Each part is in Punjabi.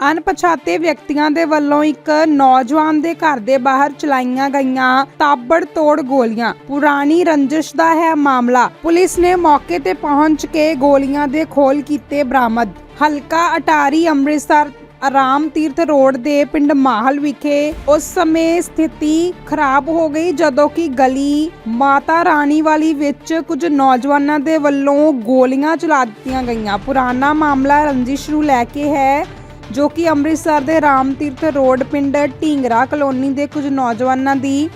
ਅਣਪਛਾਤੇ ਵਿਅਕਤੀਆਂ ਦੇ ਵੱਲੋਂ ਇੱਕ ਨੌਜਵਾਨ ਦੇ ਘਰ ਦੇ ਬਾਹਰ ਚਲਾਈਆਂ ਗਈਆਂ ਤਾਬੜਤੋੜ ਗੋਲੀਆਂ। ਪੁਰਾਣੀ ਰੰਜਿਸ਼ ਦਾ ਹੈ ਮਾਮਲਾ। ਪੁਲਿਸ ਨੇ ਮੌਕੇ ਤੇ ਪਹੁੰਚ ਕੇ ਗੋਲੀਆਂ ਦੇ ਖੋਲ ਕੀਤੇ ਬਰਾਮਦ। ਹਲਕਾ ਅਟਾਰੀ ਅੰਮ੍ਰਿਤਸਰ ਆਰਾਮ ਤੀਰਥ ਰੋਡ ਦੇ ਪਿੰਡ ਮਾਹਲ ਵਿਖੇ ਉਸ ਸਮੇਂ ਸਥਿਤੀ ਖਰਾਬ ਹੋ ਗਈ ਜਦੋਂ ਕਿ ਗਲੀ ਮਾਤਾ ਰਾਣੀ ਵਾਲੀ ਵਿੱਚ ਕੁਝ ਨੌਜਵਾਨਾਂ ਦੇ ਵੱਲੋਂ ਗੋਲੀਆਂ ਚਲਾ ਦਿੱਤੀਆਂ ਗਈਆਂ। ਪੁਰਾਣਾ ਮਾਮਲਾ ਰੰਜਿਸ਼ ਨੂੰ ਲੈ ਕੇ ਹੈ ਜੋ ਕਿ ਅੰਮ੍ਰਿਤਸਰ ਦੇ ਰਾਮ ਤੀਰਥ ਰੋਡ ਪਿੰਡ ਢੀਂਗਰਾ ਕਲੋਨੀ ਦੇ ਕੁਝ ਨੌਜਵਾਨਾਂ ਦੀ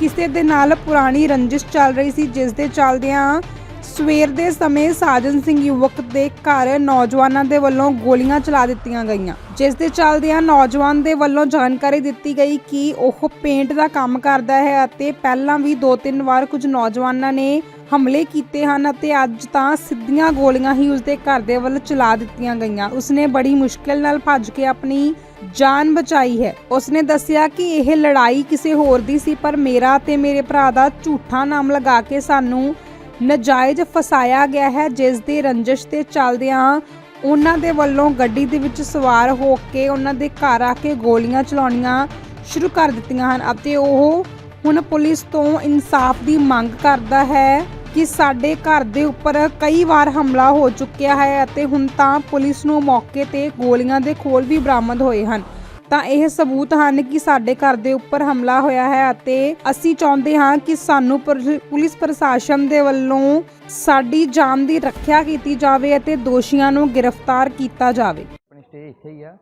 ਕਿਸੇ ਦੇ ਨਾਲ ਪੁਰਾਣੀ ਰੰਜਿਸ਼ ਚੱਲ ਰਹੀ ਸੀ, ਜਿਸ ਦੇ ਚੱਲਦਿਆਂ ਸਵੇਰ ਦੇ ਸਮੇਂ ਸਾਜਨ ਸਿੰਘ ਯੁਵਕ ਦੇ ਘਰ ਨੌਜਵਾਨਾਂ ਦੇ ਵੱਲੋਂ ਗੋਲੀਆਂ ਚਲਾ ਦਿੱਤੀਆਂ ਗਈਆਂ। ਜਿਸ ਦੇ ਚੱਲਦਿਆਂ ਨੌਜਵਾਨ ਦੇ ਵੱਲੋਂ ਜਾਣਕਾਰੀ ਦਿੱਤੀ ਗਈ ਕਿ ਉਹ ਪੇਂਟ ਦਾ ਕੰਮ ਕਰਦਾ ਹੈ ਅਤੇ ਪਹਿਲਾਂ ਵੀ ਦੋ ਤਿੰਨ ਵਾਰ ਕੁਝ ਨੌਜਵਾਨਾਂ ਨੇ ਹਮਲੇ ਕੀਤੇ ਹਨ ਅਤੇ ਅੱਜ ਤਾਂ ਸਿੱਧੀਆਂ ਗੋਲੀਆਂ ਹੀ ਉਸਦੇ ਘਰ ਦੇ ਵੱਲ ਚਲਾ ਦਿੱਤੀਆਂ ਗਈਆਂ। ਉਸਨੇ ਬੜੀ ਮੁਸ਼ਕਿਲ ਨਾਲ ਭੱਜ ਕੇ ਆਪਣੀ ਜਾਨ ਬਚਾਈ ਹੈ। ਉਸਨੇ ਦੱਸਿਆ ਕਿ ਇਹ ਲੜਾਈ ਕਿਸੇ ਹੋਰ ਦੀ ਸੀ, ਪਰ ਮੇਰਾ ਤੇ ਮੇਰੇ ਭਰਾ ਦਾ ਝੂਠਾ ਨਾਮ ਲਗਾ ਕੇ ਸਾਨੂੰ ਨਜਾਇਜ਼ ਫਸਾਇਆ ਗਿਆ ਹੈ, ਜਿਸ ਦੀ ਰੰਜਿਸ਼ ਤੇ ਚੱਲਦਿਆਂ ਉਹਨਾਂ ਦੇ ਵੱਲੋਂ ਗੱਡੀ ਦੇ ਵਿੱਚ ਸਵਾਰ ਹੋ ਕੇ ਉਹਨਾਂ ਦੇ ਘਰ ਆ ਕੇ ਗੋਲੀਆਂ ਚਲਾਉਣੀਆਂ ਸ਼ੁਰੂ ਕਰ ਦਿੱਤੀਆਂ ਹਨ ਅਤੇ ਉਹ ਹੁਣ ਪੁਲਿਸ ਤੋਂ ਇਨਸਾਫ ਦੀ ਮੰਗ ਕਰਦਾ ਹੈ। ਕਿ ਸਾਡੇ ਘਰ ਦੇ ਉੱਪਰ ਕਈ ਵਾਰ ਹਮਲਾ ਹੋ ਚੁੱਕਿਆ ਹੈ ਅਤੇ ਹੁਣ ਤਾਂ ਪੁਲਿਸ ਨੂੰ ਮੌਕੇ ਤੇ ਗੋਲੀਆਂ ਦੇ ਖੋਲ ਵੀ ਬਰਾਮਦ ਹੋਏ ਹਨ। ਤਾਂ ਇਹ ਸਬੂਤ ਹਨ ਕਿ ਸਾਡੇ ਘਰ ਦੇ ਉੱਪਰ ਹਮਲਾ ਹੋਇਆ ਹੈ ਅਤੇ ਅਸੀਂ ਚਾਹੁੰਦੇ ਹਾਂ ਕਿ ਸਾਨੂੰ ਪੁਲਿਸ ਪ੍ਰਸ਼ਾਸਨ ਦੇ ਵੱਲੋਂ ਸਾਡੀ ਜਾਨ ਦੀ ਰੱਖਿਆ ਕੀਤੀ ਜਾਵੇ ਅਤੇ ਦੋਸ਼ੀਆਂ ਨੂੰ ਗ੍ਰਿਫਤਾਰ ਕੀਤਾ ਜਾਵੇ। ਆਪਣੀ ਸਟੇ ਇੱਥੇ ਹੀ ਆ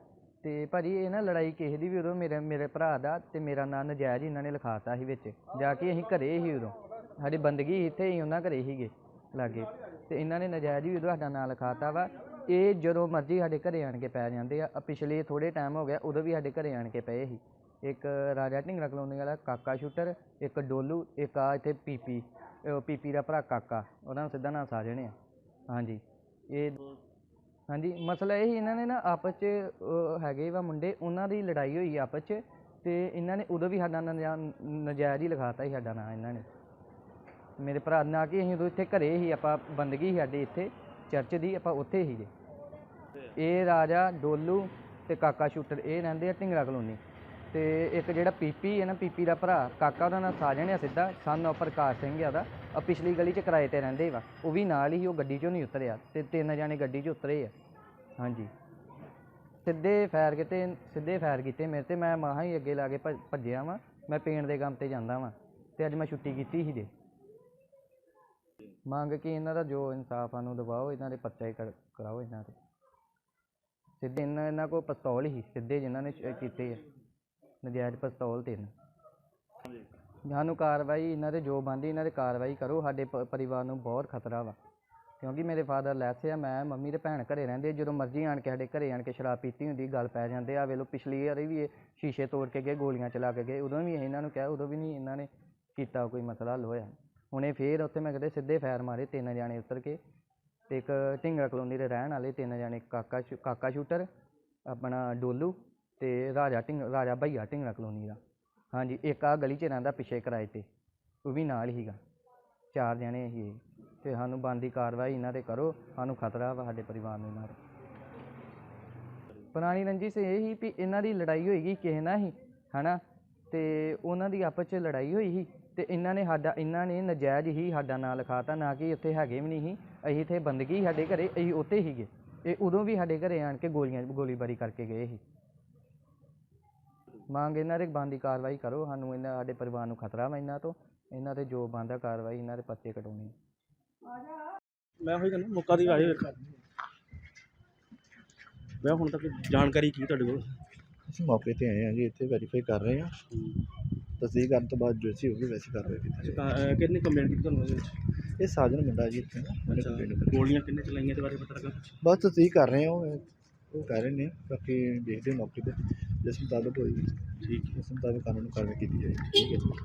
ਤੇ ਭਾਜੀ ਇਹ ਨਾ ਲੜਾਈ ਕਿਸੇ ਦੀ ਵੀ ਉਦੋਂ ਮੇਰੇ ਮੇਰੇ ਭਰਾ ਦਾ ਤੇ ਮੇਰਾ ਨਾਂ ਨਜਾਇਜ਼ ਇਹਨਾਂ ਨੇ ਲਿਖਾਤਾ ਸੀ ਵਿੱਚ। ਜਾ ਕੇ ਅਸੀਂ ਘਰੇ ਹੀ ਉਦੋਂ। ਸਾਡੀ ਬੰਦਗੀ ਇੱਥੇ ਹੀ ਉਹਨਾਂ ਘਰੇ ਸੀਗੇ ਲਾਗੇ। ਤੇ ਇਹਨਾਂ ਨੇ ਨਜਾਇਜ਼ ਵੀ ਉਦੋਂ ਸਾਡਾ ਨਾਂ ਲਿਖਾਤਾ ਵਾ। ਇਹ ਜਦੋਂ ਮਰਜ਼ੀ ਸਾਡੇ ਘਰੇ ਆਣ ਕੇ ਪੈ ਜਾਂਦੇ ਆ। ਆਹ ਪਿਛਲੇ ਥੋੜੇ ਟਾਈਮ ਹੋ ਗਿਆ ਉਦੋਂ ਵੀ ਸਾਡੇ ਘਰੇ ਆਣ ਕੇ ਪਏ ਸੀ। ਇੱਕ ਰਾਜਾ ਢਿੰਗਰਾ ਕਲੋਨੀ ਵਾਲਾ ਕਾਕਾ ਸ਼ੂਟਰ ਇੱਕ ਡੋਲੂ ਇੱਕ ਆ ਇੱਥੇ ਪੀਪੀ ਉਹ ਪੀਪੀ ਦਾ ਭਰਾ ਕਾਕਾ ਉਹਨਾਂ ਨੂੰ ਸਿੱਧਾ ਨਾਂ ਸਾਜਣੇ ਆ। ਹਾਂਜੀ ਇਹ ਹਾਂਜੀ ਮਸਲਾ ਇਹ ਹੀ ਇਹਨਾਂ ਨੇ ਨਾ ਆਪਸ 'ਚ ਅਹ, ਹੈਗੇ ਵਾ ਮੁੰਡੇ ਉਹਨਾਂ ਦੀ ਲੜਾਈ ਹੋਈ ਆਪਸ 'ਚ ਤੇ ਇਹਨਾਂ ਨੇ ਉਦੋਂ ਵੀ ਸਾਡਾ ਨਜਾ- ਨਜਾਇਜ਼ ਹੀ ਲਿਖਾਤਾ ਸੀ ਸਾਡਾ ਨਾਂ ਇਹਨਾਂ ਨੇ। ਮੇਰੇ ਭਰਾ ਨਾ ਕਿ ਅਸੀਂ ਉਦੋਂ ਇੱਥੇ ਘਰੇ ਹੀ ਆਪਾਂ ਬੰਦਗੀ ਸੀ ਸਾਡੀ ਇੱਥੇ, ਚਰਚ ਦੀ, ਆਪਾਂ ਉੱਥੇ ਹੀ ਜੇ ਇਹ ਰਾਜਾ ਡੋਲੂ ਤੇ ਕਾਕਾ ਸ਼ੂਟਰ, ਇਹ ਰਹਿੰਦੇ ਆ ਢਿੰਗਰਾ ਕਲੋਨੀ। ਤੇ ਇੱਕ ਜਿਹੜਾ ਪੀਪੀ ਹੈ ਨਾ, ਪੀਪੀ ਦਾ ਭਰਾ, ਕਾਕਾ ਉਹਦਾ ਨਾਂ ਸਾਜਣ ਆ ਸਿੱਧਾ ਸਨ ਆਫ ਪ੍ਰਕਾਸ਼ ਸਿੰਘ ਆ ਉਹਦਾ। ਆ ਪਿਛਲੀ ਗਲੀ 'ਚ ਕਿਰਾਏ ਤੇ ਰਹਿੰਦੇ ਵਾ, ਉਹ ਵੀ ਨਾਲ ਹੀ, ਉਹ ਗੱਡੀ 'ਚੋਂ ਨਹੀਂ ਉਤਰਿਆ, ਤੇ ਤਿੰਨ ਜਾਣੇ ਗੱਡੀ 'ਚ ਉਤਰੇ ਆ। ਹਾਂਜੀ। ਸਿੱਧੇ ਫਾਇਰ ਕੀਤੇ, ਸਿੱਧੇ ਫਾਇਰ ਕੀਤੇ ਮੇਰੇ ਤੇ, ਮੈਂ ਮਾਹਾਂ ਹੀ ਅੱਗੇ ਲਾ ਕੇ ਭੱਜ- ਭੱਜਿਆ ਵਾਂ, ਮੈਂ ਪੇਂਟ ਦੇ ਕੰਮ ਤੇ ਜਾਂਦਾ ਵਾਂ, ਤੇ ਅੱਜ ਮੈਂ ਛੁੱਟੀ ਕੀਤੀ ਸੀ ਜੇ। ਮੰਗ ਕੇ ਇਹਨਾਂ ਦਾ ਜੋ ਇਨਸਾਫ ਆ ਨੂੰ ਦਿਵਾਓ ਇਹਨਾਂ ਦੇ ਪਰਚਾ ਹੀ ਕਰ- ਕਰਾਓ ਇਹਨਾਂ ਤੇ। ਸਿੱਧੇ ਇਹਨਾਂ ਇਹਨਾਂ ਕੋਲ ਪਿਸਤੌਲ ਹੀ, ਸਿੱਧੇ ਜਿਨ੍ਹਾਂ ਨੇ ਸ਼- ਕੀਤੇ ਆ। ਨਜਾਇਜ਼ ਪਿਸਤੌਲ ਤਿੰਨ। ਸਾਨੂੰ ਕਾਰਵਾਈ, ਇਹਨਾਂ ਦੇ ਜੋ ਬਣਦੀ, ਇਹਨਾਂ ਦੇ ਕਾਰਵਾਈ ਕਰੋ। ਸਾਡੇ ਪ- ਪਰਿਵਾਰ ਨੂੰ ਬਹੁਤ ਖਤਰਾ ਵਾ। ਕਿਉਂਕਿ ਮੇਰੇ ਫਾਦਰ ਲੈਸ ਆ, ਮੈਂ ਮੰਮੀ ਤੇ ਭੈਣ ਘਰੇ ਰਹਿੰਦੇ ਜਦੋਂ ਮਰਜ਼ੀ ਆਣ ਕੇ ਸਾਡੇ ਘਰੇ ਆਣ ਕੇ ਸ਼ਰਾਬ ਪੀਤੀ ਹੁੰਦੀ, ਗੱਲ ਪੈ ਜਾਂਦੇ ਆ। ਵੇਲੋ ਪਿਛਲੀ ਵਾਰੀ ਵੀ ਇਹ ਸ਼ੀਸ਼ੇ ਤੋੜ ਕੇ ਗਏ, ਗੋਲੀਆਂ ਚਲਾ ਕੇ ਗਏ। ਉਦੋਂ ਵੀ ਅਸੀਂ ਇਹਨਾਂ ਨੂੰ ਕਿਹਾ, ਉਦੋਂ ਵੀ ਨਹੀਂ ਇਹਨਾਂ ਨੇ ਕੀਤਾ ਕੋਈ ਮਸਲਾ, ਹੱਲ ਹੋਇਆ। ਹੁਣੇ ਫੇਰ ਉੱਥੇ ਮੈਂ ਕਹਿੰਦੇ ਸਿੱਧੇ ਫਾਇਰ ਮਾਰੇ ਤਿੰਨ ਜਾਣੇ ਉਤਰ ਕੇ ਤੇ ਇੱਕ ਢਿੰਗਰਾ ਕਲੋਨੀ ਦੇ ਰਹਿਣ ਵਾਲੇ ਤਿੰਨ ਜਾਣੇ, ਕਾਕਾ ਸ਼ੂ- ਕਾਕਾ ਸ਼ੂਟਰ, ਆਪਣਾ ਡੋਲੂ ਤੇ ਰਾਜਾ ਢਿੰਗ, ਰਾਜਾ ਭਈਆ ਢਿੰਗਰਾ ਕਲੋਨੀ ਦਾ। ਹਾਂਜੀ, ਇੱਕ ਆ ਗਲੀ 'ਚ ਰਹਿੰਦਾ ਪਿੱਛੇ ਕਿਰਾਏ ਤੇ, ਉਹ ਵੀ ਨਾਲ ਹੀਗਾ। ਚਾਰ ਜਣੇ ਸੀ ਇਹ। ਤੇ ਸਾਨੂੰ ਬਣਦੀ ਕਾਰਵਾਈ ਇਹਨਾਂ ਤੇ ਕਰੋ, ਸਾਨੂੰ ਖਤਰਾ ਵਾ ਸਾਡੇ ਪਰਿਵਾਰ ਨੂੰ ਇਹਨਾਂ ਪੁਰਾਣੀ ਰੰਜਿਸ਼ ਇਹ ਸੀ ਵੀ ਇਹਨਾਂ ਦੀ ਲੜਾਈ ਹੋਏਗੀ ਕਿਸੇ ਨਾਲ ਹੀ ਹਨਾ? ਤੇ ਉਹਨਾਂ ਦੀ ਆਪਸ 'ਚ ਲੜਾਈ ਹੋਈ ਸੀ। ਤੇ ਇਹਨਾਂ ਨੇ ਸਾਡਾ ਇਹਨਾਂ ਨੇ ਨਜਾਇਜ਼ ਹੀ ਸਾਡਾ ਨਾਂ ਲਿਖਾਤਾ ਨਾ ਕਿ ਇੱਥੇ ਹੈਗੇ ਵੀ ਨਹੀਂ ਸੀ। ਅਸੀਂ ਇੱਥੇ ਬੰਦਗੀ ਸਾਡੇ ਘਰੇ ਅਸੀਂ ਉੱਥੇ ਹੀਗੇ ਇਹ ਉਦੋਂ ਵੀ ਸਾਡੇ ਘਰੇ ਆਣ ਕੇ ਗੋਲੀਆਂ ਗੋਲੀਬਾਰੀ ਕਰਕੇ ਗਏ ਸੀ। ਮੰਗ ਇਹਨਾਂ ਦੇ ਬਣਦੀ ਕਾਰਵਾਈ ਕਰੋ। ਸਾਨੂੰ ਇਹਨਾਂ ਸਾਡੇ ਪਰਿਵਾਰ ਨੂੰ ਖਤਰਾ ਵਾ ਇਹਨਾਂ ਤੋਂ। ਇਹਨਾਂ ਤੇ ਜੋ ਬਣਦਾ ਕਾਰਵਾਈ ਇਹਨਾਂ ਦੇ ਪੱਤੇ ਕਟਾਉਣੇ ਮੈਂ ਹੋਈ ਕਹਿੰਦਾ ਮੌਕਾ ਦੀ ਵਾਰੀ ਵੇਖਾ। ਮੈਂ ਹੁਣ ਤੱਕ ਜਾਣਕਾਰੀ ਕੀ ਤੁਹਾਡੇ ਕੋਲ? ਅਸੀਂ ਮੌਕੇ ਤੇ ਆਏ ਹਾਂ ਜੀ ਇੱਥੇ ਵੈਰੀਫਾਈ ਕਰ ਰਹੇ ਹਾਂ। ਤਸਦੀਕ ਕਰਨ ਤੋਂ ਬਾਅਦ ਜੋ ਸੀ ਹੋਗੀ ਵੈਸੀ ਕਾਰਵਾਈ ਕੀਤੀ ਜਾਏਗੀ। ਕਿਹਨੇ ਕੰਪਲੇਂਟ ਕੀਤੀ ਤੁਹਾਨੂੰ ਇਹਦੇ ਵਿੱਚ? ਇਹ ਸਾਜਨ ਮੁੰਡਾ ਜੀ ਇੱਥੇ ਨਾ ਉਹਨੇ ਅੱਛਾ complaint ਕੀਤੀ। ਗੋਲੀਆਂ ਕਿੰਨੇ ਚਲਾਈਆਂ ਇਹਦੇ ਬਾਰੇ ਪਤਾ ਲੱਗਾ ਬਸ ਤਸਦੀਕ ਕਰ ਰਹੇ ਹਾਂ ਉਹ ਉਹ ਕਰ ਰਹੇ ਨੇ ਬਾਕੀ ਦੇਖਦੇ ਹਾਂ ਮੌਕੇ ਤੇ ਜਿਸ ਮੁਤਾਬਕ ਹੋਈ। ਠੀਕ ਉਸ ਮੁਤਾਬਕ ਕਾਨੂੰਨ ਕਾਰਵਾਈ ਕੀਤੀ ਜਾਏਗੀ। ਠੀਕ ਹੈ ਜੀ।